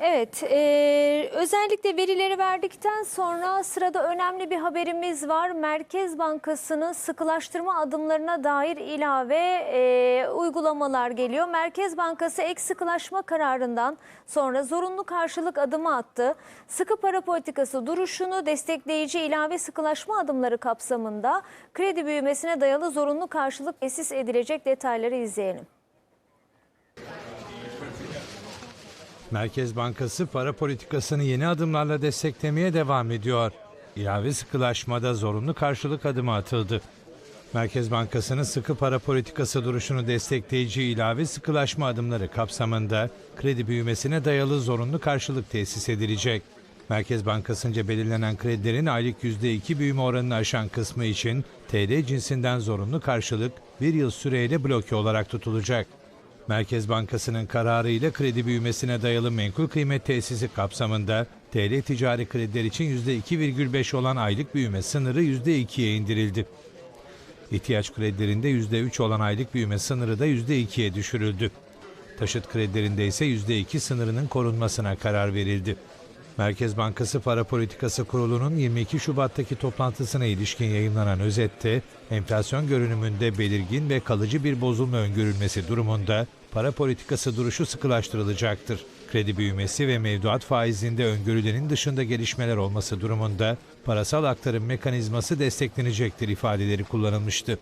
Evet, eee, özellikle verileri verdikten sonra sırada önemli bir haberimiz var. Merkez Bankası'nın sıkılaştırma adımlarına dair ilave eee, uygulamalar geliyor. Merkez Bankası ek sıkılaşma kararından sonra zorunlu karşılık adımı attı. Sıkı para politikası duruşunu destekleyici ilave sıkılaşma adımları kapsamında kredi büyümesine dayalı zorunlu karşılık tesis edilecek detayları izleyelim. Merkez Bankası para politikasını yeni adımlarla desteklemeye devam ediyor. İlave sıkılaşmada zorunlu karşılık adımı atıldı. Merkez Bankası'nın sıkı para politikası duruşunu destekleyici ilave sıkılaşma adımları kapsamında kredi büyümesine dayalı zorunlu karşılık tesis edilecek. Merkez Bankası'nca belirlenen kredilerin aylık %2 büyüme oranını aşan kısmı için TL cinsinden zorunlu karşılık bir yıl süreyle bloke olarak tutulacak. Merkez Bankası'nın kararı ile kredi büyümesine dayalı menkul kıymet tesisi kapsamında TL ticari krediler için %2,5 olan aylık büyüme sınırı %2'ye indirildi. İhtiyaç kredilerinde %3 olan aylık büyüme sınırı da %2'ye düşürüldü. Taşıt kredilerinde ise %2 sınırının korunmasına karar verildi. Merkez Bankası Para Politikası Kurulu'nun 22 Şubat'taki toplantısına ilişkin yayınlanan özette, enflasyon görünümünde belirgin ve kalıcı bir bozulma öngörülmesi durumunda para politikası duruşu sıkılaştırılacaktır. Kredi büyümesi ve mevduat faizinde öngörülerin dışında gelişmeler olması durumunda parasal aktarım mekanizması desteklenecektir ifadeleri kullanılmıştı.